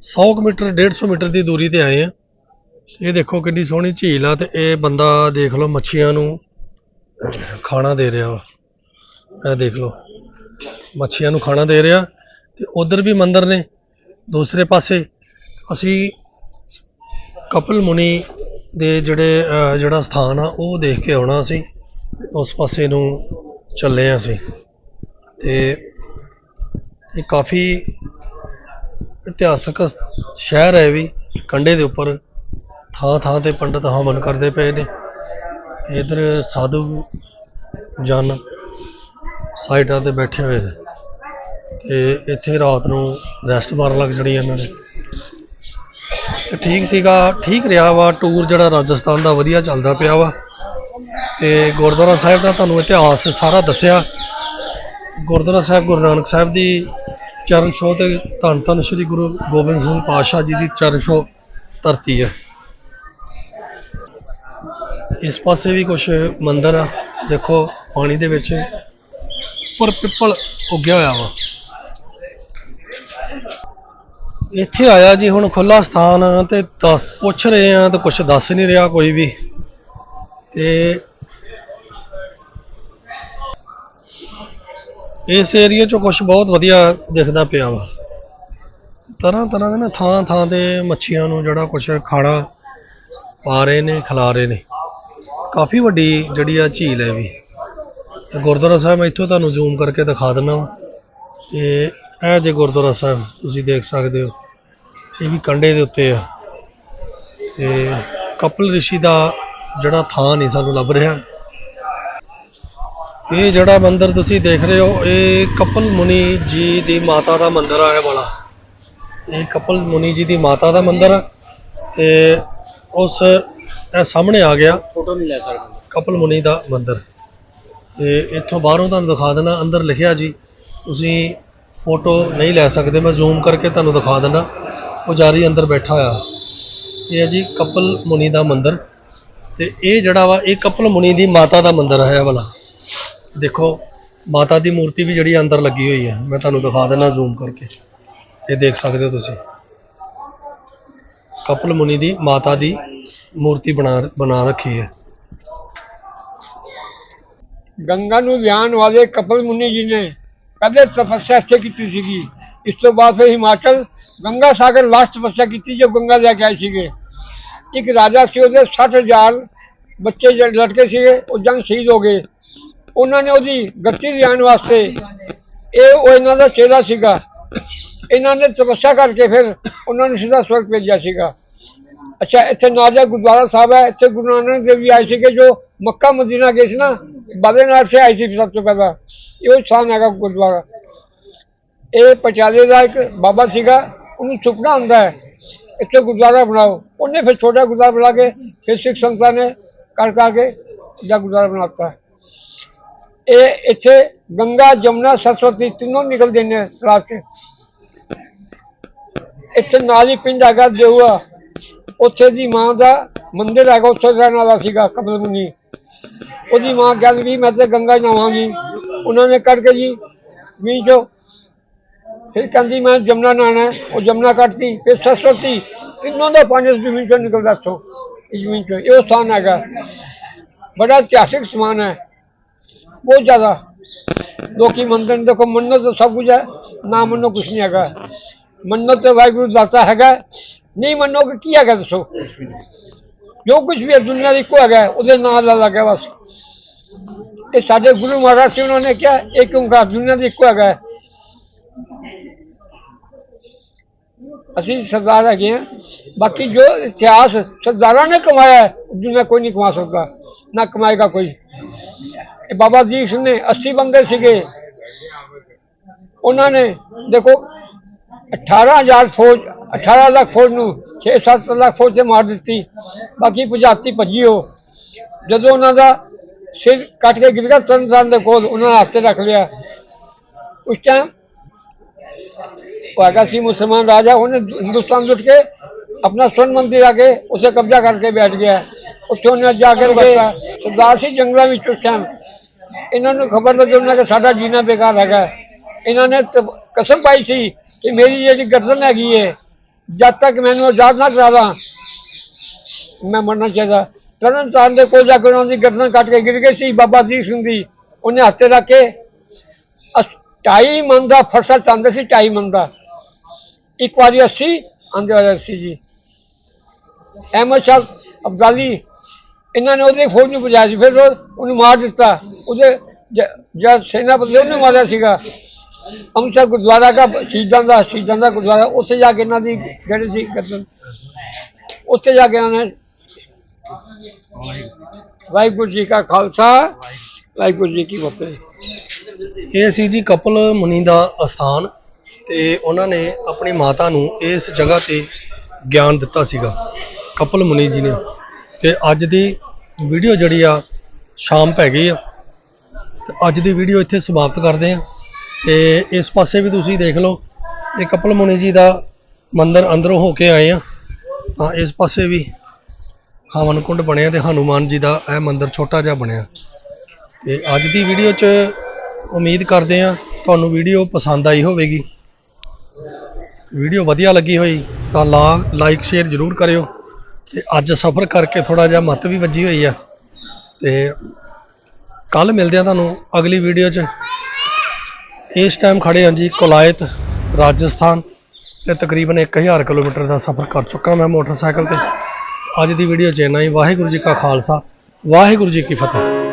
100 ਕੁ ਮੀਟਰ 150 ਮੀਟਰ ਦੀ ਦੂਰੀ ਤੇ ਆਏ ਆ। ਇਹ ਦੇਖੋ ਕਿੰਨੀ ਸੋਹਣੀ ਝੀਲ ਆ ਤੇ ਇਹ ਬੰਦਾ ਦੇਖ ਲਓ ਮੱਛੀਆਂ ਨੂੰ ਖਾਣਾ ਦੇ ਰਿਹਾ ਵਾ। ਇਹ ਦੇਖ ਲਓ, ਮੱਛੀਆਂ ਨੂੰ ਖਾਣਾ ਦੇ ਰਿਹਾ। ਤੇ ਉਧਰ ਵੀ ਮੰਦਰ ਨੇ, ਦੂਸਰੇ ਪਾਸੇ ਅਸੀਂ ਕਪਲ ਮੁਨੀ ਦੇ ਜਿਹੜੇ ਜਿਹੜਾ ਸਥਾਨ ਆ, ਉਹ ਦੇਖ ਕੇ ਆਉਣਾ ਅਸੀਂ ਉਸ ਪਾਸੇ ਨੂੰ ਚੱਲੇ ਆ ਅਸੀਂ। ਤੇ ਇਹ ਕਾਫੀ ਇਤਿਹਾਸਕ ਸ਼ਹਿਰ ਹੈ ਵੀ, ਕੰਢੇ ਦੇ ਉੱਪਰ। ਥਾਂ ਥਾਂ ਤੇ ਪੰਡਤ ਹਵਨ ਕਰਦੇ ਪਏ ਨੇ। ਤੇ ਇਧਰ ਸਾਧੂ ਜਨ ਸਾਈਡਾਂ ਤੇ ਬੈਠੇ ਹੋਏ ਨੇ। ਤੇ ਇੱਥੇ ਰਾਤ ਨੂੰ ਰੈਸਟ ਮਾਰਨ ਲੱਗ ਜਣੀ ਇਹਨਾਂ ਨੇ। ਤੇ ਠੀਕ ਸੀਗਾ, ਠੀਕ ਰਿਹਾ ਵਾ। ਟੂਰ ਜਿਹੜਾ ਰਾਜਸਥਾਨ ਦਾ ਵਧੀਆ ਚੱਲਦਾ ਪਿਆ ਵਾ। ਤੇ ਗੁਰਦੁਆਰਾ ਸਾਹਿਬ ਦਾ ਤੁਹਾਨੂੰ ਇਤਿਹਾਸ ਸਾਰਾ ਦੱਸਿਆ। ਗੁਰਦੁਆਰਾ ਸਾਹਿਬ ਗੁਰੂ ਨਾਨਕ ਸਾਹਿਬ ਦੀ ਚਰਨ ਛੋਹ ਤੇ ਧੰਨ ਧੰਨ ਸ੍ਰੀ ਗੁਰੂ ਗੋਬਿੰਦ ਸਿੰਘ ਪਾਤਸ਼ਾਹ ਜੀ ਦੀ ਚਰਨ ਛੋਹ ਧਰਤੀ ਹੈ। ਇਸ ਪਾਸੇ ਵੀ ਕੁਝ ਮੰਦਿਰ ਆ। ਦੇਖੋ, ਪਾਣੀ ਦੇ ਵਿੱਚ ਉੱਪਰ ਪਿੱਪਲ ਉੱਗਿਆ ਹੋਇਆ ਵਾ। ਇੱਥੇ ਆਇਆ ਜੀ, ਹੁਣ ਖੁੱਲਾ ਸਥਾਨ ਤੇ ਦੱਸ, ਪੁੱਛ ਰਹੇ ਆ ਤੇ ਕੁਝ ਦੱਸ ਨਹੀਂ ਰਿਹਾ ਕੋਈ ਵੀ। ਤੇ ਇਸ ਏਰੀਆ ਚੋਂ ਕੁਝ ਬਹੁਤ ਵਧੀਆ ਦਿਖਦਾ ਪਿਆ ਵਾ। ਤਰ੍ਹਾਂ ਤਰ੍ਹਾਂ ਦੇ ਨਾ ਥਾਂ ਥਾਂ ਤੇ ਮੱਛੀਆਂ ਨੂੰ ਜਿਹੜਾ ਕੁਝ ਖਾਣਾ ਪਾ ਰਹੇ ਨੇ, ਖਿਲਾ ਰਹੇ ਨੇ। ਕਾਫੀ ਵੱਡੀ ਜਿਹੜੀ ਆ ਝੀਲ ਹੈ ਵੀ। ਤੇ ਗੁਰਦੁਆਰਾ ਸਾਹਿਬ, ਮੈਂ ਇੱਥੋਂ ਤੁਹਾਨੂੰ ਜ਼ੂਮ ਕਰਕੇ ਦਿਖਾ ਦਿੰਦਾ ਵਾਂ। ਤੇ ਇਹ ਜੇ ਗੁਰਦੁਆਰਾ ਸਾਹਿਬ, ਤੁਸੀਂ ਦੇਖ ਸਕਦੇ ਹੋ। ਇਹ ਵੀ ਕੰਢੇ ਦੇ ਉੱਤੇ ਆ। ਤੇ ਕਪਲ ਰਿਸ਼ੀ ਦਾ ਜਿਹੜਾ ਥਾਂ ਨਹੀਂ ਸਾਨੂੰ ਲੱਭ ਰਿਹਾ। ਇਹ ਜਿਹੜਾ ਮੰਦਿਰ ਤੁਸੀਂ ਦੇਖ ਰਹੇ ਹੋ ਇਹ ਕਪਲ ਮੁਨੀ ਜੀ ਦੀ ਮਾਤਾ ਦਾ ਮੰਦਿਰ ਆ ਇਹ ਵਾਲਾ। ਇਹ ਕਪਲ ਮੁਨੀ ਜੀ ਦੀ ਮਾਤਾ ਦਾ ਮੰਦਿਰ ਆ ਤੇ ਉਸ ਇਹ ਸਾਹਮਣੇ ਆ ਗਿਆ ਫੋਟੋ ਨਹੀਂ ਲੈ ਸਕਦਾ। ਕਪਲ ਮੁਨੀ ਦਾ ਮੰਦਿਰ। ਤੇ ਇੱਥੋਂ ਬਾਹਰੋਂ ਤੁਹਾਨੂੰ ਦਿਖਾ ਦੇਣਾ ਅੰਦਰ ਲਿਖਿਆ ਜੀ ਤੁਸੀਂ ਫੋਟੋ ਨਹੀਂ ਲੈ ਸਕਦੇ ਮੈਂ ਜ਼ੂਮ ਕਰਕੇ ਤੁਹਾਨੂੰ ਦਿਖਾ ਦਿੰਦਾ ਪੁਜਾਰੀ ਅੰਦਰ ਬੈਠਾ ਹੋਇਆ। ਇਹ ਹੈ ਜੀ ਕਪਲ ਮੁਨੀ ਦਾ ਮੰਦਿਰ। ਤੇ ਇਹ ਜਿਹੜਾ ਵਾ ਇਹ ਕਪਲ ਮੁਨੀ ਦੀ ਮਾਤਾ ਦਾ ਮੰਦਿਰ ਹੈ ਇਹ ਵਾਲਾ। ਦੇਖੋ, ਮਾਤਾ ਦੀ ਮੂਰਤੀ ਵੀ ਜਿਹੜੀ ਅੰਦਰ ਲੱਗੀ ਹੋਈ ਹੈ, ਮੈਂ ਤੁਹਾਨੂੰ ਦਿਖਾ ਦਿੰਦਾ ਜ਼ੂਮ ਕਰਕੇ। ਇਹ ਦੇਖ ਸਕਦੇ ਹੋ ਤੁਸੀਂ। ਕਪਲ ਮੁਨੀ ਦੀ ਮਾਤਾ ਦੀ ਮੂਰਤੀ ਬਣਾ ਬਣਾ ਰੱਖੀ ਹੈ। ਗੰਗਾ ਨੂੰ ਲਿਆਉਣ ਵਾਲੇ ਕਪਲ ਮੁਨੀ ਜੀ ਨੇ ਪਹਿਲੇ ਤਪੱਸਿਆ ਇੱਥੇ ਕੀਤੀ ਸੀਗੀ। ਇਸ ਤੋਂ ਬਾਅਦ ਫਿਰ ਹਿਮਾਚਲ ਗੰਗਾ ਸਾਗਰ ਲਾਸਟ ਤਪੱਸਿਆ ਕੀਤੀ ਜੋ ਗੰਗਾ ਲੈ ਕੇ ਆਏ ਸੀਗੇ। ਇੱਕ ਰਾਜਾ ਸੀ, ਉਹਦੇ 60000 ਬੱਚੇ ਜਿਹੜੇ ਲਟਕੇ ਸੀਗੇ, ਉਹ ਜੰਗ ਸ਼ਹੀਦ ਹੋ ਗਏ। ਉਹਨਾਂ ਨੇ ਉਹਦੀ ਗੱਤੀ ਲਿਆਉਣ ਵਾਸਤੇ ਇਹ ਉਹ ਇਹਨਾਂ ਦਾ ਚੇਲਾ ਸੀਗਾ। ਇਹਨਾਂ ਨੇ ਤਪੱਸਿਆ ਕਰਕੇ ਫਿਰ ਉਹਨਾਂ ਨੂੰ ਸਿੱਧਾ ਸਵਰਗ ਭੇਜਿਆ ਸੀਗਾ। ਅੱਛਾ, ਇੱਥੇ ਨਾਜਾ ਗੁਰਦੁਆਰਾ ਸਾਹਿਬ ਹੈ। ਇੱਥੇ ਗੁਰੂ ਨਾਨਕ ਦੇਵ ਜੀ ਆਏ ਸੀਗੇ, ਜੋ ਮੱਕਾ ਮਦੀਨਾ ਗਏ ਸੀ ਨਾ, ਬਦਰੀਨਾਥ ਸੇ ਆਏ ਸੀ ਸਭ ਤੋਂ ਪਹਿਲਾਂ। ਇਹੋ ਸਥਾਨ ਹੈਗਾ ਗੁਰਦੁਆਰਾ। ਇਹ ਪਟਿਆਲੇ ਦਾ ਇੱਕ ਬਾਬਾ ਸੀਗਾ, ਉਹਨੂੰ ਸੁਪਨਾ ਹੁੰਦਾ ਹੈ, ਇੱਥੇ ਗੁਰਦੁਆਰਾ ਬਣਾਓ। ਉਹਨੇ ਫਿਰ ਛੋਟਾ ਗੁਰਦੁਆਰਾ ਬਣਾ ਕੇ, ਫਿਰ ਸਿੱਖ ਸੰਗਤਾਂ ਨੇ ਕਰ ਕਰ ਕੇ ਦਾ ਗੁਰਦੁਆਰਾ ਬਣਾਤਾ ਇਹ ਇੱਥੇ ਗੰਗਾ ਜਮਨਾ ਸਰਸਵਤੀ ਤਿੰਨੋਂ ਨਿਕਲਦੇ ਨੇ ਤਲਾਬ 'ਚ ਇੱਥੇ ਨਾਲ ਹੀ ਪਿੰਡ ਹੈਗਾ ਦੇਊਆ। ਉੱਥੇ ਦੀ ਮਾਂ ਦਾ ਮੰਦਿਰ ਹੈਗਾ, ਉੱਥੇ ਰਹਿਣ ਵਾਲਾ ਸੀਗਾ ਕਮਲ ਮੁਨੀ। ਉਹਦੀ ਮਾਂ ਕਹਿੰਦੀ ਵੀ ਮੈਂ ਤੇ ਗੰਗਾ 'ਚ ਨਹਾਵਾਂਗੀ ਉਹਨਾਂ ਨੇ ਕੱਢ ਕੇ ਜੀ ਮੀਂਹ ਚੋਂ ਫਿਰ ਕਹਿੰਦੀ ਮੈਂ ਜਮਨਾ ਨਹਾਣਾ ਉਹ ਜਮਨਾ ਕੱਟਤੀ, ਫਿਰ ਸਰਸਵਤੀ ਤਿੰਨੋਂ ਦਾ ਪਾਣੀ ਜ਼ਮੀਨ ਚੋਂ ਨਿਕਲਦਾ ਇੱਥੋਂ, ਇਸ ਜ਼ਮੀਨ ਚੋਂ। ਇਹ ਸਥਾਨ ਹੈਗਾ। ਬੜਾ ਇਤਿਹਾਸਿਕ ਸਮਾਨ ਹੈ। ਬਹੁਤ ਜ਼ਿਆਦਾ। ਲੋਕੀ ਮੰਨਦੇ ਨੇ ਦੇਖੋ ਮੰਨਤ ਸਭ ਕੁਝ ਹੈ ਨਾ ਮੰਨੋ ਕੁਛ ਨਹੀਂ ਹੈਗਾ। ਮੰਨਤ ਵਾਹਿਗੁਰੂ ਦਾਤਾ ਹੈਗਾ। ਨਹੀਂ ਮੰਨੋਗੇ ਕੀ ਹੈਗਾ ਦੱਸੋ? ਜੋ ਕੁਝ ਵੀ ਹੈ ਦੁਨੀਆ ਦੀ ਇੱਕੋ ਹੈਗਾ ਉਹਦੇ ਨਾਲ ਲਾ ਲੱਗਾ ਬਸ। ਇਹ ਸਾਡੇ ਗੁਰੂ ਮਹਾਰਾਜ ਸੀ ਉਹਨਾਂ ਨੇ ਕਿਹਾ ਇੱਕ ਓੰਕਾਰ ਦੁਨੀਆ ਦੀ ਇੱਕੋ ਹੈਗਾ। ਅਸੀਂ ਸਰਦਾਰ ਹੈਗੇ ਹਾਂ। ਬਾਕੀ ਜੋ ਇਤਿਹਾਸ ਸਰਦਾਰਾਂ ਨੇ ਕਮਾਇਆ ਹੈ, ਦੁਨੀਆ ਕੋਈ ਨਹੀਂ ਕਮਾ ਸਕਦਾ ਨਾ ਕਮਾਏਗਾ ਕੋਈ। ਬਾਬਾ ਦੀਪ ਸਿੰਘ ਨੇ 80 ਬੰਦੇ ਸੀਗੇ। ਉਹਨਾਂ ਨੇ ਦੇਖੋ 18000 ਫੌਜ 18 ਲੱਖ ਫੌਜ ਨੂੰ 6-7 ਲੱਖ ਫੌਜ ਤੇ ਮਾਰ ਦਿੱਤੀ। ਬਾਕੀ ਭਜਾਤੀ ਭੱਜੀ ਉਹ ਜਦੋਂ ਉਹਨਾਂ ਦਾ ਸਿਰ ਕੱਟ ਕੇ ਗਿਰ ਗਿਆ ਤਰਨ ਤਾਰਨ ਦੇ ਕੋਲ ਉਹਨਾਂ ਨੇ ਹੱਥ ਰੱਖ ਲਿਆ। ਉਸ ਟਾਈਮ ਹੈਗਾ ਸੀ ਮੁਸਲਮਾਨ ਰਾਜਾ ਉਹਨੇ ਹਿੰਦੁਸਤਾਨ ਲੁੱਟ ਕੇ ਆਪਣਾ ਸਵਰਨ ਮੰਦਿਰ ਆ ਕੇ ਉਸੇ ਕਬਜ਼ਾ ਕਰਕੇ ਬੈਠ ਗਿਆ। ਉੱਥੇ ਉਹਨੇ ਜਾ ਕੇ ਸਰਦਾਰ ਸੀ ਜੰਗਲਾਂ ਵਿੱਚ ਉਸ ਟਾਈਮ ਇਹਨਾਂ ਨੂੰ ਖਬਰ ਨਾ ਉਹਨਾਂ ਕਿ ਸਾਡਾ ਜੀਣਾ ਬੇਕਾਰ ਹੈਗਾ। ਇਹਨਾਂ ਨੇ ਕਸਮ ਪਾਈ ਸੀ ਕਿ ਮੇਰੀ ਜਿਹੜੀ ਗਰਦਨ ਹੈਗੀ ਹੈ ਜਦ ਤੱਕ ਮੈਨੂੰ ਆਜ਼ਾਦ ਨਾ ਕਰਾਦਾ ਮੈਂ ਮਰਨਾ ਚਾਹੀਦਾ। ਤਰਨ ਤਾਰਨ ਦੇ ਕੋਲ ਜਾ ਕੇ ਉਹਨਾਂ ਦੀ ਗਰਦਨ ਕੱਟ ਕੇ ਗਿਰ ਗਈ ਸੀ, ਬਾਬਾ ਦੀਪ ਸਿੰਘ ਦੀ, ਉਹਨੇ ਹੱਥੇ ਰੱਖ ਕੇ। ਢਾਈ ਮਨ ਦਾ ਫਸਲ ਚਾਹੁੰਦੇ ਸੀ, ਢਾਈ ਮਨ ਦਾ। ਇੱਕ ਵਾਰੀ 80 ਆਂਦੇ ਵਾਲੇ 80 ਜੀ। ਅਹਿਮਦ ਸ਼ਾਹ ਅਬਦਾਲੀ ਇਹਨਾਂ ਨੇ ਉਹਦੀ ਫੌਜ ਨੂੰ ਬੁਝਾਇਆ ਸੀ, ਫਿਰ ਉਹਨੂੰ ਮਾਰ ਦਿੱਤਾ। ਉਹਦੇ ਜਦ ਸੈਨਾਪਤੀ ਉਹਨੇ ਮਾਰਿਆ ਸੀਗਾ, ਅੰਮ੍ਰਿਤਸਰ ਗੁਰਦੁਆਰਾ ਦਾ ਸ਼ਹੀਦਾਂ ਦਾ ਸ਼ਹੀਦਾਂ ਦਾ ਗੁਰਦੁਆਰਾ, ਉੱਥੇ ਜਾ ਕੇ ਇਹਨਾਂ ਦੀ ਜਿਹੜੇ ਸੀ ਗਰਦਨ ਉੱਥੇ ਜਾ ਕੇ ਇਹਨਾਂ ਨੇ ਵਾਹਿਗੁਰੂ ਜੀ ਕਾ ਖਾਲਸਾ, ਵਾਹਿਗੁਰੂ ਜੀ ਕੀ ਫਤਿਹ। ਇਹ ਸੀ ਜੀ ਕਪਲ ਮੁਨੀ ਦਾ ਅਸਥਾਨ, ਤੇ ਉਹਨਾਂ ਨੇ ਆਪਣੀ ਮਾਤਾ ਨੂੰ ਇਸ ਜਗ੍ਹਾ ਤੇ ਗਿਆਨ ਦਿੱਤਾ ਸੀਗਾ, ਕਪਲ ਮੁਨੀ ਜੀ ਨੇ। ਤੇ ਅੱਜ ਦੀ ਵੀਡੀਓ ਜਿਹੜੀ ਆ, ਸ਼ਾਮ ਪੈ ਗਈ ਆ। ਤੇ ਅੱਜ ਦੀ ਵੀਡੀਓ ਇੱਥੇ ਸਮਾਪਤ ਕਰਦੇ ਆ। ਤੇ ਇਸ ਪਾਸੇ ਵੀ ਤੁਸੀਂ ਦੇਖ ਲਓ, ਇਹ ਕਪਲ ਮੁਨੀ ਜੀ ਦਾ ਮੰਦਰ ਅੰਦਰੋਂ ਹੋ ਕੇ ਆਏ ਆ। ਤਾਂ ਇਸ ਪਾਸੇ ਵੀ ਹਵਨਕੁੰਡ ਬਣਿਆ ਤੇ ਹਨੂਮਾਨ ਜੀ ਦਾ ਇਹ ਮੰਦਿਰ ਛੋਟਾ ਜਿਹਾ ਬਣਿਆ। ਤੇ ਅੱਜ ਦੀ ਵੀਡੀਓ 'ਚ ਉਮੀਦ ਕਰਦੇ ਆ, ਤੁਹਾਨੂੰ ਵੀਡੀਓ ਪਸੰਦ ਆਈ ਹੋਵੇਗੀ। ਵੀਡੀਓ ਵਧੀਆ ਲੱਗੀ ਹੋਈ ਤਾਂ ਲਾ ਲਾਈਕ ਸ਼ੇਅਰ ਜ਼ਰੂਰ ਕਰਿਓ। ਤੇ ਅੱਜ ਸਫ਼ਰ ਕਰਕੇ ਥੋੜਾ ਜਿਹਾ ਮੱਤ ਵੀ ਵੱਜੀ ਹੋਈ ਆ। ਤੇ ਕੱਲ ਮਿਲਦੇ ਆ ਤੁਹਾਨੂੰ ਅਗਲੀ ਵੀਡੀਓ 'ਚ। ਇਸ ਟਾਈਮ ਖੜੇ ਹਾਂ ਜੀ ਕੁਲਾਇਤ, ਰਾਜਸਥਾਨ ਤੇ ਤਕਰੀਬਨ 1000 ਕਿਲੋਮੀਟਰ ਦਾ ਸਫ਼ਰ ਕਰ ਚੁੱਕਾ ਮੈਂ ਮੋਟਰਸਾਈਕਲ ਤੇ। ਅੱਜ ਦੀ ਵੀਡੀਓ 'ਚ ਇੰਨਾ ਹੀ। ਵਾਹਿਗੁਰੂ ਜੀ ਕਾ ਖਾਲਸਾ, ਵਾਹਿਗੁਰੂ ਜੀ ਕੀ ਫਤਿਹ।